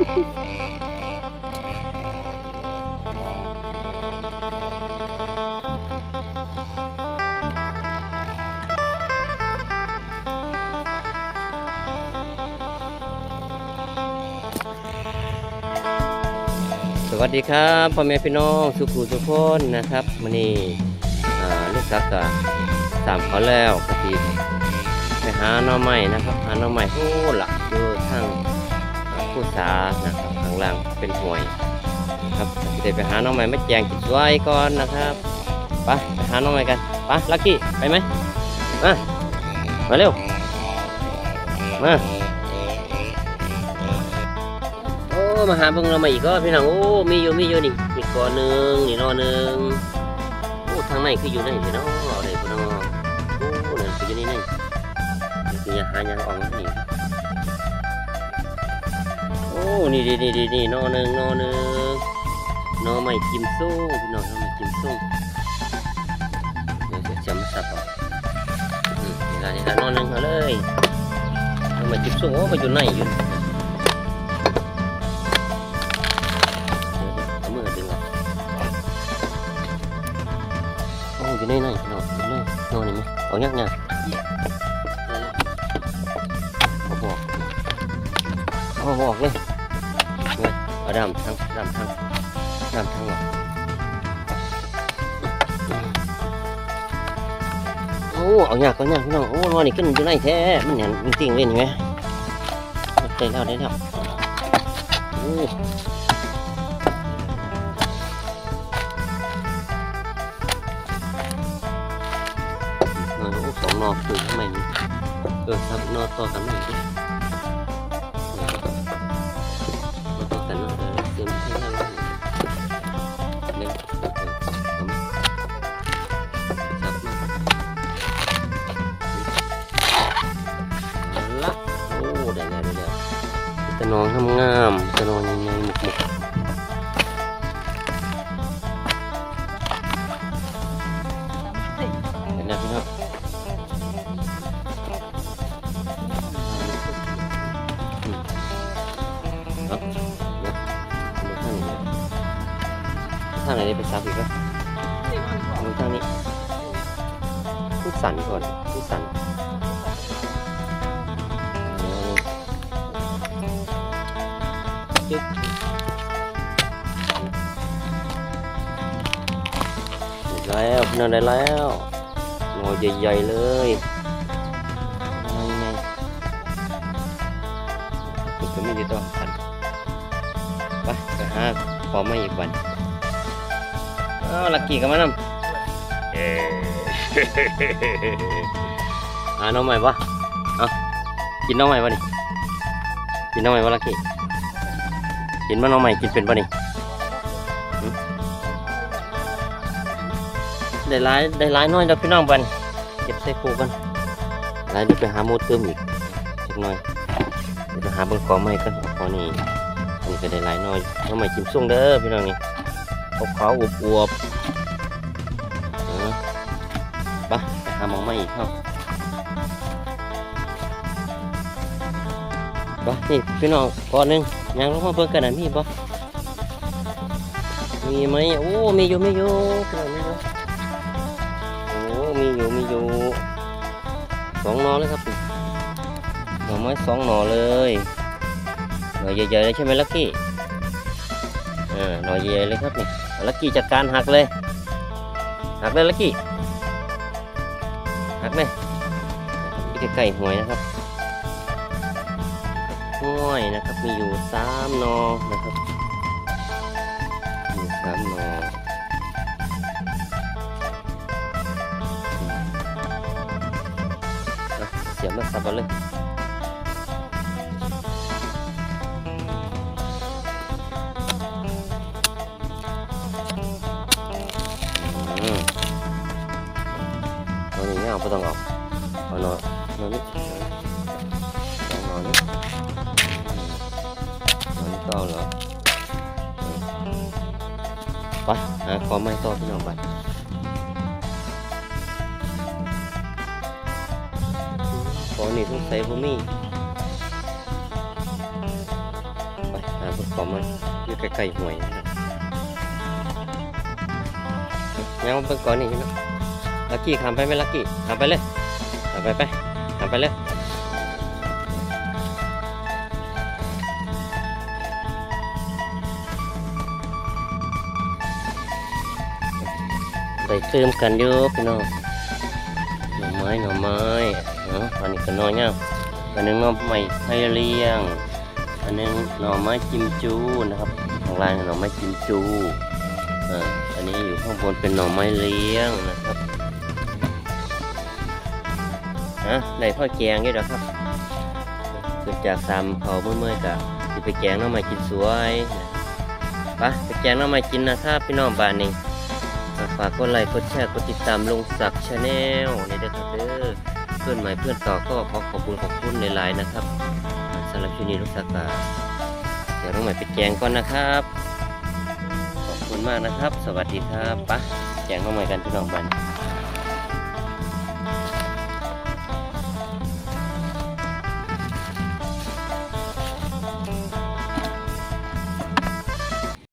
สวัสดีครับพ่อแม่พี่น้องสุขุสุขคนนะครับมันนี่ลูกซักกะสามเขาแล้วกะทิไปหาหน่อไม้นะครับหาหน่อไม้โอ้หลักอยู่ทางอ่า ผู้สานะครับข้างล่างเป็นห่วยครับจะได้ไปหาน่อไม้มาแจงกินไว้ก่อนนะครับไปไปหาน่อไม้กันไปลักกี้ไปไหมมามาเร็วมาโอ้มาหาเบิ่งหน่อไม้อีกก็พี่น้องโอ้มีอยู่มีอยู่นี่มีกอหนึ่งนี่นอหนึ่งโอ้ทางในคืออยู่ในนี่เนาะเอาได้พี่น้องโอ้นั่นคืออยู่นนี่นี่คือหาหยังออกมานี่ โอ้นี่ดีนี่ดีนี่นอหนึ่งนอหนึ่งนอไม้กิมซุ่งพี่น้องนอไม้กิมซุ่งเดี๋ยวจะจำสับเออกอืมนี่ละนี่ละนอหนึ่งเอาเลยนอไม้กิมซุ่งโอ้มาอยู่ในอยู่เอามือดึงออกโอ้อยู่ในในนอนอยู่ในนอนนี่มั้ยเอายักเนี่ย เออกเลยเอาดำทั้งดำทั้งดำทั้งหมดโอ้เอาหยากเอายากพี่น้องโอ้นอนี่ขึ้นอยู่ในแท้มันเห็นจริงๆเลยเห็นไหมได้แล้วได้แล้วโอ้สองนอกคือทำไมเออครับนอต่อกันไม่ได้ ตะนองงามๆตะนองใหญ่ๆหมุกๆเห็นแล้วพี่ครับทางไหนได้ไปซับอีกปะทางนี้ทุกสันก่อนทุกสัน จึ๊บได้แล้วพี่นอนได้แล้วงอใหญ่ๆเลยยังไงนี่ก็ไม่ได้ต้องกันไปไปหาพอมาอีกวันอ้าวลักกี้กับมานำเอ๊หาน้องใหม่ปะเอากินน้องใหม่ปะนี่กินน้องใหม่ปะลักกี้ กินมาน้องใหม่กินเป็นปะนี่หึได้ร้ายได้ร้ายน้อยเดี๋ยวพี่น้องบันเก็บใส่คูกันร้ายเดี๋ยวไปหาโมเติมอีกสักหน่อยเดี๋ยวไปหาเบนกอไม้กันเอาพอนี่อันนี้ก็ได้ร้ายน้อยน้องใหม่กินส่งเด้อพี่น้องนี่ขาวขาวอวบอวบๆเออไปไปหาหมอมาอีกเข้าไปนี่พี่น้องก่อนหนึ่ง ยังลงมาเบิ่งกันนะมีบ่มีไหมโอ้มีอยู่มีอยู่พี่องมีอยู่โอ้มีอยู่มีอยู่สองนอเลยครับหน่อไม้สองหน่อเลยหน่อใหญ่ๆเลยใช่ไหมลักกี้อ่าหน่อใหญ่ๆเลยครับนี่ลักกี้จัดการหักเลยหักเลยลักกี้หักเลยที่ใกล้ๆหวยนะครับ ห้วยนะครับ มีอยู่สามนอนะครับมีสามนอเสียบมาสับเอาเลยอืมเอาอย่างเงี้เอาไปต้องเอาเอานอนนอนนี่สอนอนนี่นอนนี่ ก็เอาเหรอไปหาความไม่ต่อพี่น้องไปขอนี่ต้องใส่บะหมี่ไปหาเบิ่งขอมันอยู่ใกล้ๆห่วยนะครับยังเบิ่งก่อนนี่เนาะลักกี้ขามไปไหมลักกี้ขามไปเลยขามไปไปขามไปเลย ไปเติมกันอยู่พี่น้องหน่อไม้หน่อไม้เนาะอันนี้ก็น่อเนี่ยอันนึงหน่อไม้ไผ่เลี้ยง อันนึงหน่อไม้จิมจูนะครับข้างล่างหน่อไม้จิมจูอ่าอันนี้อยู่ข้างบนเป็นหน่อไม้เลี้ยงนะครับอะในพ่อแกงนี่หละครับเกิดจากสามเผาเมื่อยๆกะจะไปแกงหน่อไม้กินสวยไปไปแกงหน่อไม้กินนะครับพี่น้องบ้านนี้ ฝากกดไลค์กดแชร์กดติดตามลงศักชาแนลในเด้อครับเด้อเพื่อนใหม่เพื่อนเก่าก็ขอขอบคุณขอบคุณในไลน์นะครับสำหรับที่นี้ลูกศักดิ์เดี๋ยวน้องใหม่ไปแจงก่อนนะครับ ขอบคุณมากนะครับ สวัสดีครับปะแจงน้องใหม่กันพี่น้องบัน